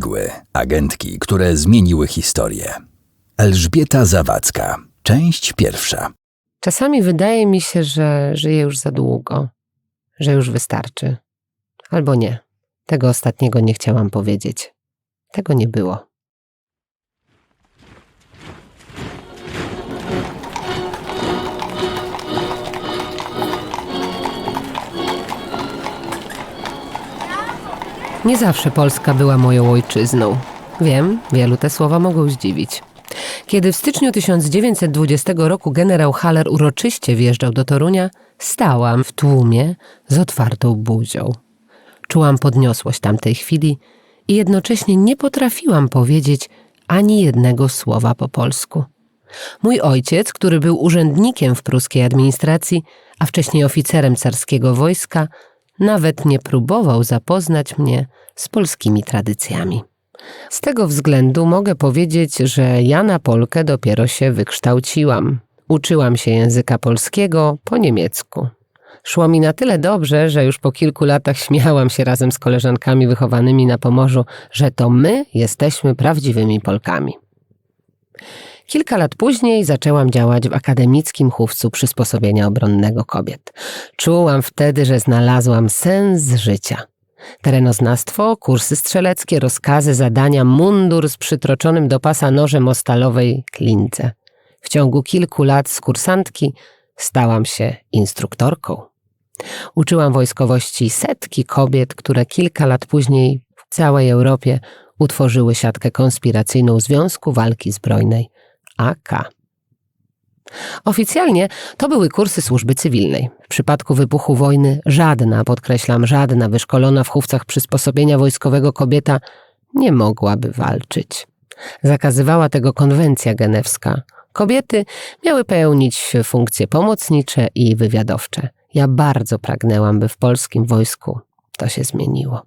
Igły, agentki, które zmieniły historię. Elżbieta Zawadzka, część pierwsza. Czasami wydaje mi się, że żyję już za długo, że już wystarczy. Albo nie. Tego ostatniego nie chciałam powiedzieć. Tego nie było. Nie zawsze Polska była moją ojczyzną. Wiem, wielu te słowa mogą zdziwić. Kiedy w styczniu 1920 roku generał Haller uroczyście wjeżdżał do Torunia, stałam w tłumie z otwartą buzią. Czułam podniosłość tamtej chwili i jednocześnie nie potrafiłam powiedzieć ani jednego słowa po polsku. Mój ojciec, który był urzędnikiem w pruskiej administracji, a wcześniej oficerem carskiego wojska, nawet nie próbował zapoznać mnie z polskimi tradycjami. Z tego względu mogę powiedzieć, że ja na Polkę dopiero się wykształciłam. Uczyłam się języka polskiego po niemiecku. Szło mi na tyle dobrze, że już po kilku latach śmiałam się razem z koleżankami wychowanymi na Pomorzu, że to my jesteśmy prawdziwymi Polkami. Kilka lat później zaczęłam działać w akademickim chówcu przysposobienia obronnego kobiet. Czułam wtedy, że znalazłam sens życia. Terenoznawstwo, kursy strzeleckie, rozkazy, zadania, mundur z przytroczonym do pasa nożem o stalowej klince. W ciągu kilku lat z kursantki stałam się instruktorką. Uczyłam wojskowości setki kobiet, które kilka lat później w całej Europie utworzyły siatkę konspiracyjną Związku Walki Zbrojnej AK. Oficjalnie to były kursy służby cywilnej. W przypadku wybuchu wojny żadna, podkreślam, żadna wyszkolona w chówcach przysposobienia wojskowego kobieta nie mogłaby walczyć. Zakazywała tego konwencja genewska. Kobiety miały pełnić funkcje pomocnicze i wywiadowcze. Ja bardzo pragnęłam, by w polskim wojsku to się zmieniło.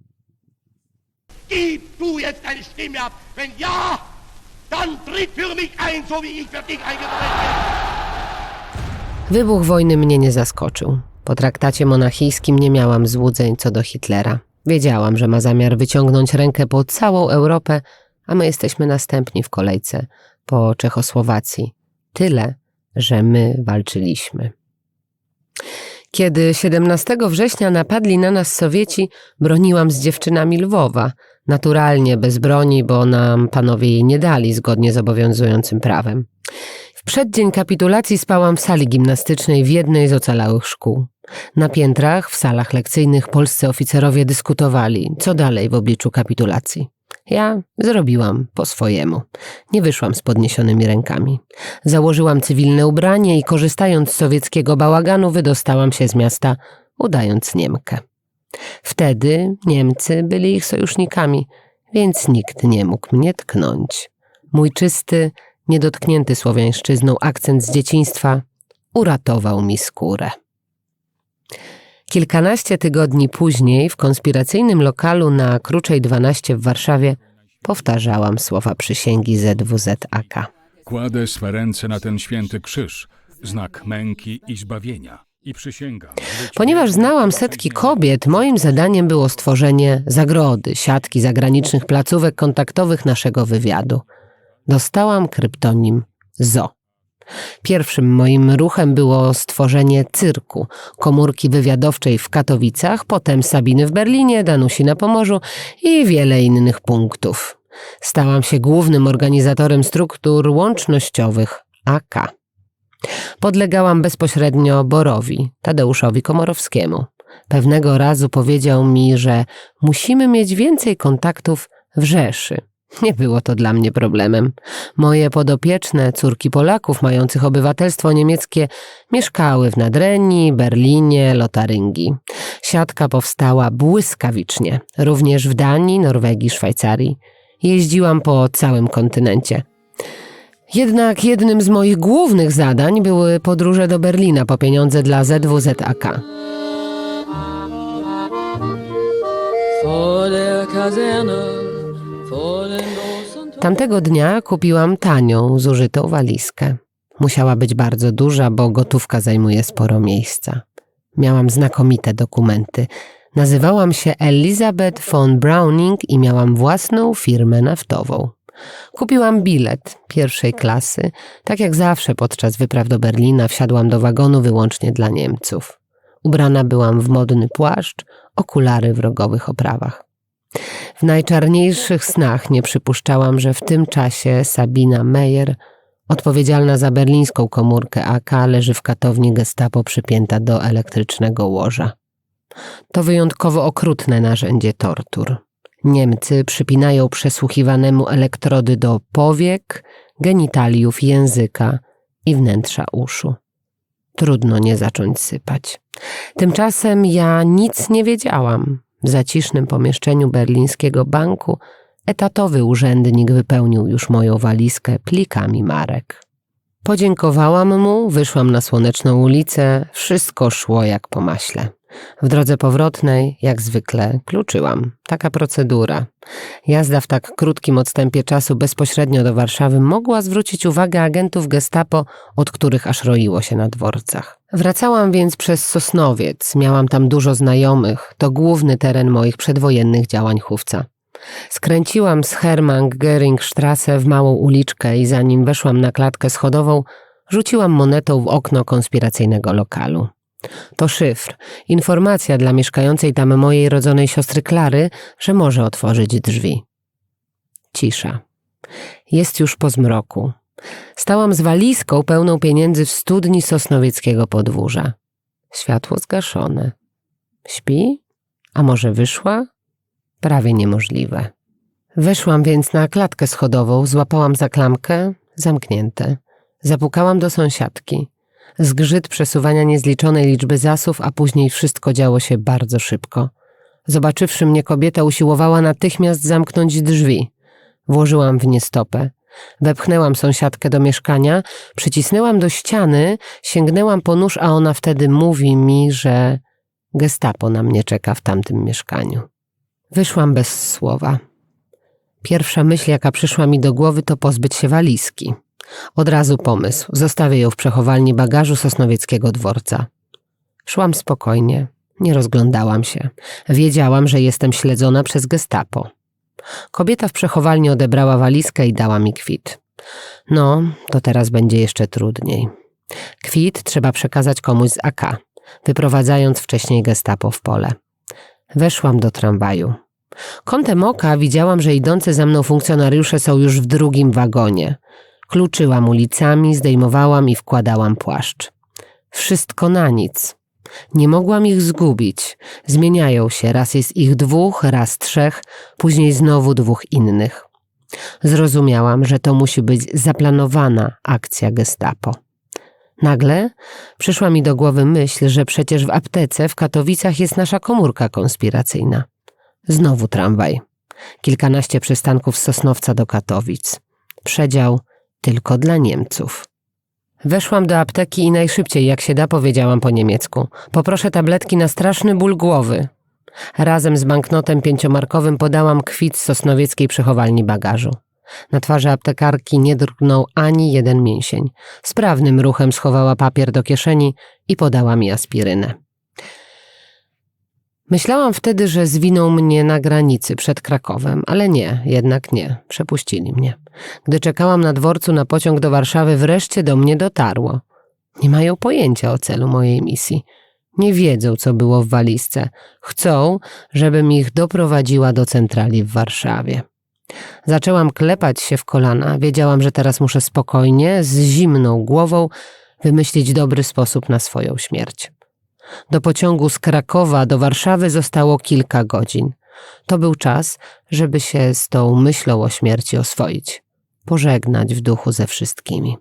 Deine Stimme ab. Wenn ja, dann tritt für mich ein, so wie ich für dich eingetreten bin. Wybuch wojny mnie nie zaskoczył. Po traktacie monachijskim nie miałam złudzeń co do Hitlera. Wiedziałam, że ma zamiar wyciągnąć rękę po całą Europę, a my jesteśmy następni w kolejce po Czechosłowacji. Tyle, że my walczyliśmy. Kiedy 17 września napadli na nas Sowieci, broniłam z dziewczynami Lwowa. Naturalnie, bez broni, bo nam panowie jej nie dali zgodnie z obowiązującym prawem. W przeddzień kapitulacji spałam w sali gimnastycznej w jednej z ocalałych szkół. Na piętrach, w salach lekcyjnych polscy oficerowie dyskutowali, co dalej w obliczu kapitulacji. Ja zrobiłam po swojemu. Nie wyszłam z podniesionymi rękami. Założyłam cywilne ubranie i korzystając z sowieckiego bałaganu wydostałam się z miasta, udając Niemkę. Wtedy Niemcy byli ich sojusznikami, więc nikt nie mógł mnie tknąć. Mój czysty, niedotknięty słowiańszczyzną akcent z dzieciństwa uratował mi skórę. Kilkanaście tygodni później w konspiracyjnym lokalu na Kruczej 12 w Warszawie powtarzałam słowa przysięgi ZWZAK. Kładę swe ręce na ten święty krzyż, znak męki i zbawienia. Ponieważ znałam setki kobiet, moim zadaniem było stworzenie zagrody, siatki zagranicznych placówek kontaktowych naszego wywiadu. Dostałam kryptonim ZO. Pierwszym moim ruchem było stworzenie cyrku, komórki wywiadowczej w Katowicach, potem Sabiny w Berlinie, Danusi na Pomorzu i wiele innych punktów. Stałam się głównym organizatorem struktur łącznościowych AK. Podlegałam bezpośrednio Borowi, Tadeuszowi Komorowskiemu. Pewnego razu powiedział mi, że musimy mieć więcej kontaktów w Rzeszy. Nie było to dla mnie problemem. Moje podopieczne, córki Polaków mających obywatelstwo niemieckie, mieszkały w Nadrenii, Berlinie, Lotaryngii. Siatka powstała błyskawicznie, również w Danii, Norwegii, Szwajcarii. Jeździłam po całym kontynencie. Jednak jednym z moich głównych zadań były podróże do Berlina po pieniądze dla ZWZAK. Tamtego dnia kupiłam tanią, zużytą walizkę. Musiała być bardzo duża, bo gotówka zajmuje sporo miejsca. Miałam znakomite dokumenty. Nazywałam się Elizabeth von Browning i miałam własną firmę naftową. Kupiłam bilet pierwszej klasy, tak jak zawsze podczas wypraw do Berlina wsiadłam do wagonu wyłącznie dla Niemców. Ubrana byłam w modny płaszcz, okulary w rogowych oprawach. W najczarniejszych snach nie przypuszczałam, że w tym czasie Sabina Meyer, odpowiedzialna za berlińską komórkę AK, leży w katowni gestapo przypięta do elektrycznego łoża. To wyjątkowo okrutne narzędzie tortur. Niemcy przypinają przesłuchiwanemu elektrody do powiek, genitaliów, języka i wnętrza uszu. Trudno nie zacząć sypać. Tymczasem ja nic nie wiedziałam. W zacisznym pomieszczeniu berlińskiego banku etatowy urzędnik wypełnił już moją walizkę plikami marek. Podziękowałam mu, wyszłam na słoneczną ulicę, wszystko szło jak po maśle. W drodze powrotnej, jak zwykle, kluczyłam. Taka procedura. Jazda w tak krótkim odstępie czasu bezpośrednio do Warszawy mogła zwrócić uwagę agentów gestapo, od których aż roiło się na dworcach. Wracałam więc przez Sosnowiec, miałam tam dużo znajomych, to główny teren moich przedwojennych działań chówca. Skręciłam z Hermann-Göringstrasse w małą uliczkę i zanim weszłam na klatkę schodową, rzuciłam monetą w okno konspiracyjnego lokalu. To szyfr, informacja dla mieszkającej tam mojej rodzonej siostry Klary, że może otworzyć drzwi. Cisza. Jest już po zmroku. Stałam z walizką pełną pieniędzy w studni sosnowieckiego podwórza. Światło zgaszone. Śpi? A może wyszła? Prawie niemożliwe. Weszłam więc na klatkę schodową, złapałam za klamkę, zamknięte. Zapukałam do sąsiadki. Zgrzyt przesuwania niezliczonej liczby zasów, a później wszystko działo się bardzo szybko. Zobaczywszy mnie kobieta usiłowała natychmiast zamknąć drzwi. Włożyłam w nie stopę. Wepchnęłam sąsiadkę do mieszkania, przycisnęłam do ściany, sięgnęłam po nóż, a ona wtedy mówi mi, że gestapo na mnie czeka w tamtym mieszkaniu. Wyszłam bez słowa. Pierwsza myśl, jaka przyszła mi do głowy, to pozbyć się walizki. Od razu pomysł. Zostawię ją w przechowalni bagażu sosnowieckiego dworca. Szłam spokojnie. Nie rozglądałam się. Wiedziałam, że jestem śledzona przez gestapo. Kobieta w przechowalni odebrała walizkę i dała mi kwit. No, to teraz będzie jeszcze trudniej. Kwit trzeba przekazać komuś z AK, wyprowadzając wcześniej gestapo w pole. Weszłam do tramwaju. Kątem oka widziałam, że idący za mną funkcjonariusze są już w drugim wagonie. Kluczyłam ulicami, zdejmowałam i wkładałam płaszcz. Wszystko na nic. Nie mogłam ich zgubić. Zmieniają się, raz jest ich dwóch, raz trzech, później znowu dwóch innych. Zrozumiałam, że to musi być zaplanowana akcja gestapo. Nagle przyszła mi do głowy myśl, że przecież w aptece w Katowicach jest nasza komórka konspiracyjna. Znowu tramwaj. Kilkanaście przystanków z Sosnowca do Katowic. Przedział tylko dla Niemców. Weszłam do apteki i najszybciej jak się da powiedziałam po niemiecku. Poproszę tabletki na straszny ból głowy. Razem z banknotem pięciomarkowym podałam kwit z sosnowieckiej przechowalni bagażu. Na twarzy aptekarki nie drgnął ani jeden mięsień. Sprawnym ruchem schowała papier do kieszeni i podała mi aspirynę. Myślałam wtedy, że zwiną mnie na granicy przed Krakowem, ale nie, jednak nie. Przepuścili mnie. Gdy czekałam na dworcu na pociąg do Warszawy, wreszcie do mnie dotarło. Nie mają pojęcia o celu mojej misji. Nie wiedzą, co było w walizce. Chcą, żebym ich doprowadziła do centrali w Warszawie. Zaczęłam klepać się w kolana. Wiedziałam, że teraz muszę spokojnie, z zimną głową, wymyślić dobry sposób na swoją śmierć. Do pociągu z Krakowa do Warszawy zostało kilka godzin. To był czas, żeby się z tą myślą o śmierci oswoić, pożegnać w duchu ze wszystkimi.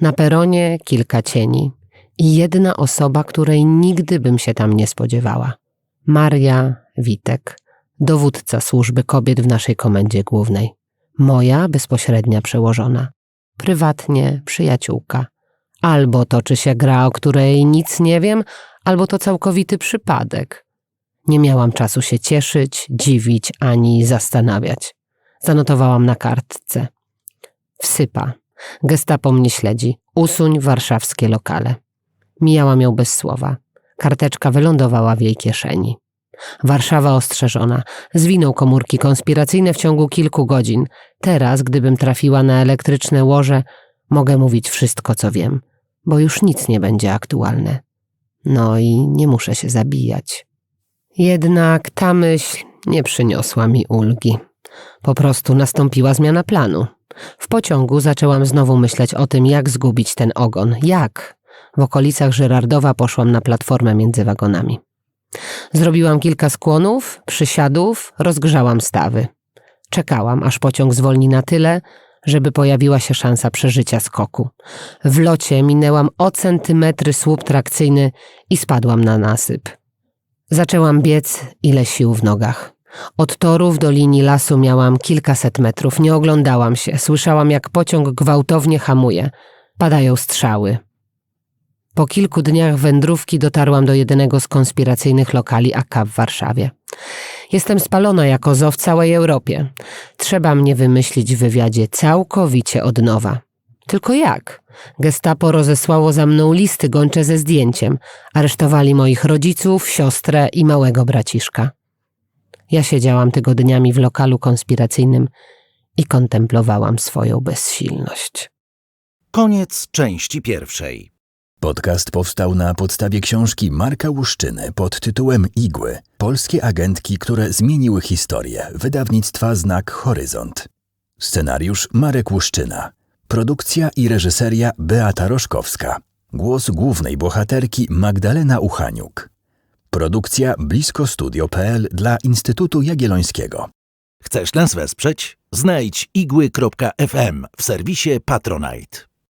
Na peronie kilka cieni i jedna osoba, której nigdy bym się tam nie spodziewała. Maria Witek, dowódca służby kobiet w naszej komendzie głównej. Moja bezpośrednia przełożona. Prywatnie przyjaciółka. Albo toczy się gra, o której nic nie wiem, albo to całkowity przypadek. Nie miałam czasu się cieszyć, dziwić ani zastanawiać. Zanotowałam na kartce. Wsypa. Gestapo mnie śledzi. Usuń warszawskie lokale. Mijałam ją bez słowa. Karteczka wylądowała w jej kieszeni. Warszawa ostrzeżona. Zwinął komórki konspiracyjne w ciągu kilku godzin. Teraz, gdybym trafiła na elektryczne łoże, mogę mówić wszystko, co wiem, bo już nic nie będzie aktualne. No i nie muszę się zabijać. Jednak ta myśl nie przyniosła mi ulgi. Po prostu nastąpiła zmiana planu. W pociągu zaczęłam znowu myśleć o tym, jak zgubić ten ogon. Jak? W okolicach Żyrardowa poszłam na platformę między wagonami. Zrobiłam kilka skłonów, przysiadów, rozgrzałam stawy. Czekałam, aż pociąg zwolni na tyle, żeby pojawiła się szansa przeżycia skoku. W locie minęłam o centymetry słup trakcyjny i spadłam na nasyp. Zaczęłam biec, ile sił w nogach. Od torów do linii lasu miałam kilkaset metrów. Nie oglądałam się. Słyszałam, jak pociąg gwałtownie hamuje. Padają strzały. Po kilku dniach wędrówki dotarłam do jedynego z konspiracyjnych lokali AK w Warszawie. Jestem spalona jako zo w całej Europie. Trzeba mnie wymyślić w wywiadzie całkowicie od nowa. Tylko jak? Gestapo rozesłało za mną listy gończe ze zdjęciem. Aresztowali moich rodziców, siostrę i małego braciszka. Ja siedziałam tygodniami w lokalu konspiracyjnym i kontemplowałam swoją bezsilność. Koniec części pierwszej. Podcast powstał na podstawie książki Marka Łuszczyny pod tytułem Igły. Polskie agentki, które zmieniły historię. Wydawnictwa Znak Horyzont. Scenariusz Marek Łuszczyna. Produkcja i reżyseria Beata Roszkowska. Głos głównej bohaterki Magdalena Uchaniuk. Produkcja Blisko Studio.pl dla Instytutu Jagiellońskiego. Chcesz nas wesprzeć? Znajdź igły.fm w serwisie Patronite.